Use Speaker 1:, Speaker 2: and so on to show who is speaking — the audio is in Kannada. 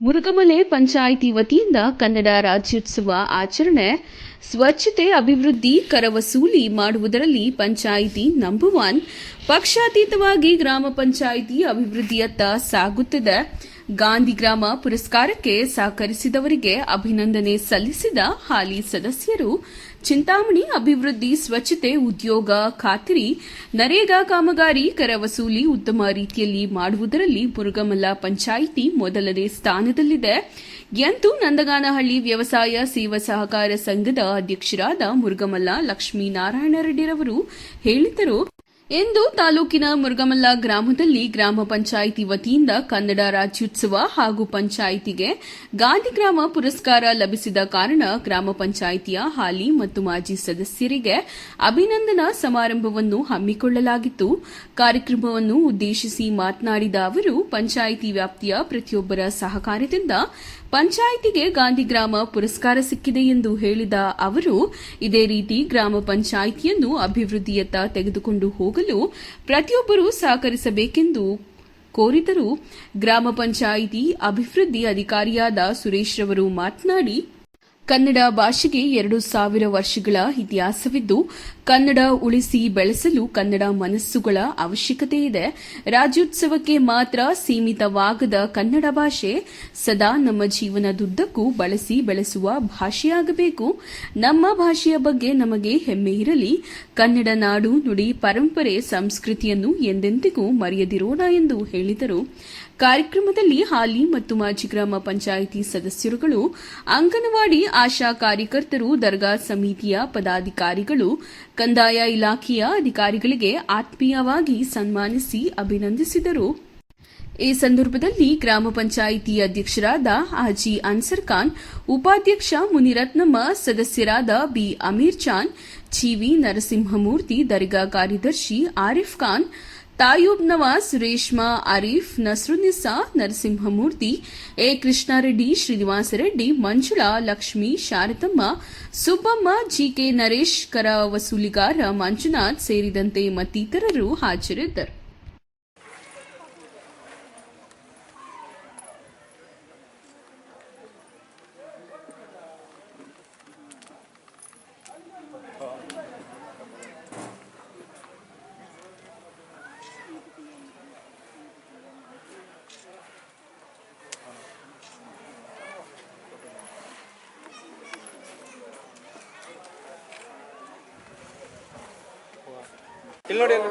Speaker 1: ಮುರುಗಮಲೆ ಪಂಚಾಯಿತಿ ವತಿಯಿಂದ ಕನ್ನಡ ರಾಜ್ಯೋತ್ಸವ ಆಚರಣೆ, ಸ್ವಚ್ಛತೆ, ಅಭಿವೃದ್ಧಿ ಕರ ವಸೂಲಿ ಮಾಡುವುದರಲ್ಲಿ ಪಂಚಾಯಿತಿ ನಂಬರ್ ಒನ್. ಪಕ್ಷಾತೀತವಾಗಿ ಗ್ರಾಮ ಪಂಚಾಯಿತಿ ಅಭಿವೃದ್ಧಿಯತ್ತ ಸಾಗುತ್ತದೆ. ಗಾಂಧಿ ಗ್ರಾಮ ಪುರಸ್ಕಾರಕ್ಕೆ ಸಹಕರಿಸಿದವರಿಗೆ ಅಭಿನಂದನೆ ಸಲ್ಲಿಸಿದ ಹಾಲಿ ಸದಸ್ಯರು, ಚಿಂತಾಮಣಿ ಅಭಿವೃದ್ಧಿ ಸ್ವಚ್ಛತೆ ಉದ್ಯೋಗ ಖಾತ್ರಿ, ನರೇಗಾ ಕಾಮಗಾರಿ ಕರ ವಸೂಲಿ ಉತ್ತಮ ರೀತಿಯಲ್ಲಿ ಮಾಡುವುದರಲ್ಲಿ ಮುರುಗಮಲ್ಲ ಪಂಚಾಯಿತಿ ಮೊದಲನೇ ಸ್ಥಾನದಲ್ಲಿದೆ. ಎಂದು ನಂದಗಾನಹಳ್ಳಿ ವ್ಯವಸಾಯ ಸೇವಾ ಸಹಕಾರ ಸಂಘದ ಅಧ್ಯಕ್ಷರಾದ ಮುರುಗಮಲ್ಲ ಲಕ್ಷ್ಮೀನಾರಾಯಣ ರೆಡ್ಡಿರವರು ಹೇಳಿದರು ಎಂದು ತಾಲೂಕಿನ ಮುರುಗಮಲ್ಲ ಗ್ರಾಮದಲ್ಲಿ ಗ್ರಾಮ ಪಂಚಾಯಿತಿ ವತಿಯಿಂದ ಕನ್ನಡ ರಾಜ್ಯೋತ್ಸವ ಹಾಗೂ ಪಂಚಾಯಿತಿಗೆ ಗಾಂಧಿ ಗ್ರಾಮ ಪುರಸ್ಕಾರ ಲಭಿಸಿದ ಕಾರಣ ಗ್ರಾಮ ಪಂಚಾಯಿತಿಯ ಹಾಲಿ ಮತ್ತು ಮಾಜಿ ಸದಸ್ಯರಿಗೆ ಅಭಿನಂದನಾ ಸಮಾರಂಭವನ್ನು ಹಮ್ಮಿಕೊಳ್ಳಲಾಗಿತ್ತು. ಕಾರ್ಯಕ್ರಮವನ್ನು ಉದ್ದೇಶಿಸಿ ಮಾತನಾಡಿದ ಅವರು, ಪಂಚಾಯಿತಿ ವ್ಯಾಪ್ತಿಯ ಪ್ರತಿಯೊಬ್ಬರ ಸಹಕಾರದಿಂದ ಪಂಚಾಯಿತಿಗೆ ಗಾಂಧಿ ಗ್ರಾಮ ಪುರಸ್ಕಾರ ಸಿಕ್ಕಿದೆ ಎಂದು ಹೇಳಿದ ಅವರು, ಇದೇ ರೀತಿ ಗ್ರಾಮ ಪಂಚಾಯಿತಿಯನ್ನು ಅಭಿವೃದ್ಧಿಯತ್ತ ತೆಗೆದುಕೊಂಡು ಹೋಗಲು ಪ್ರತಿಯೊಬ್ಬರೂ ಸಹಕರಿಸಬೇಕೆಂದು ಕೋರಿದರು. ಗ್ರಾಮ ಪಂಚಾಯಿತಿ ಅಭಿವೃದ್ಧಿ ಅಧಿಕಾರಿಯಾದ ಸುರೇಶ್ ರವರು ಮಾತನಾಡಿ, ಕನ್ನಡ ಭಾಷೆಗೆ ಎರಡು ಸಾವಿರ ವರ್ಷಗಳ ಇತಿಹಾಸವಿದ್ದು ಕನ್ನಡ ಉಳಿಸಿ ಬೆಳೆಸಲು ಕನ್ನಡ ಮನಸ್ಸುಗಳ ಅವಶ್ಯಕತೆ ಇದೆ. ರಾಜ್ಯೋತ್ಸವಕ್ಕೆ ಮಾತ್ರ ಸೀಮಿತವಾಗದ ಕನ್ನಡ ಭಾಷೆ ಸದಾ ನಮ್ಮ ಜೀವನದುದ್ದಕ್ಕೂ ಬಳಸಿ ಬೆಳೆಸುವ ಭಾಷೆಯಾಗಬೇಕು. ನಮ್ಮ ಭಾಷೆಯ ಬಗ್ಗೆ ನಮಗೆ ಹೆಮ್ಮೆ ಇರಲಿ. ಕನ್ನಡ ನಾಡು ನುಡಿ ಪರಂಪರೆ ಸಂಸ್ಕೃತಿಯನ್ನು ಎಂದೆಂದಿಗೂ ಮರೆಯದಿರೋಣ ಎಂದು ಹೇಳಿದರು. ಕಾರ್ಯಕ್ರಮದಲ್ಲಿ ಹಾಲಿ ಮತ್ತು ಮಾಜಿ ಗ್ರಾಮ ಪಂಚಾಯಿತಿ ಸದಸ್ಯರುಗಳು, ಅಂಗನವಾಡಿ ಆಶಾ ಕಾರ್ಯಕರ್ತರು, ದರ್ಗಾ ಸಮಿತಿಯ ಪದಾಧಿಕಾರಿಗಳು ಕಂದಾಯ ಇಲಾಖೆಯ ಅಧಿಕಾರಿಗಳಿಗೆ ಆತ್ಮೀಯವಾಗಿ ಸನ್ಮಾನಿಸಿ ಅಭಿನಂದಿಸಿದರು. ಈ ಸಂದರ್ಭದಲ್ಲಿ ಗ್ರಾಮ ಪಂಚಾಯಿತಿ ಅಧ್ಯಕ್ಷರಾದ ಹಾಜಿ ಅನ್ಸರ್ ಖಾನ್, ಉಪಾಧ್ಯಕ್ಷ ಮುನಿರತ್ನಮ್ಮ, ಸದಸ್ಯರಾದ B Ameer Chan G V Narasimhamurthy, ದರ್ಗಾ ಕಾರ್ಯದರ್ಶಿ Arif Khan Tayub Nawaz, Reshma Arif Nasrunisa Narasimhamurthy, A. Krishnareddy, Srinivasa Reddy, Manjula, Lakshmi, Sharadamma, Subbamma, G K Naresh ಕರ ವಸೂಲಿಗಾರ ಮಂಜುನಾಥ್ ಸೇರಿದಂತೆ ಮತ್ತಿತರರು ಹಾಜರಿದ್ದರು.
Speaker 2: ಇಲ್ಲಿ ನೋಡಿ. ಅಲ್ಲಿ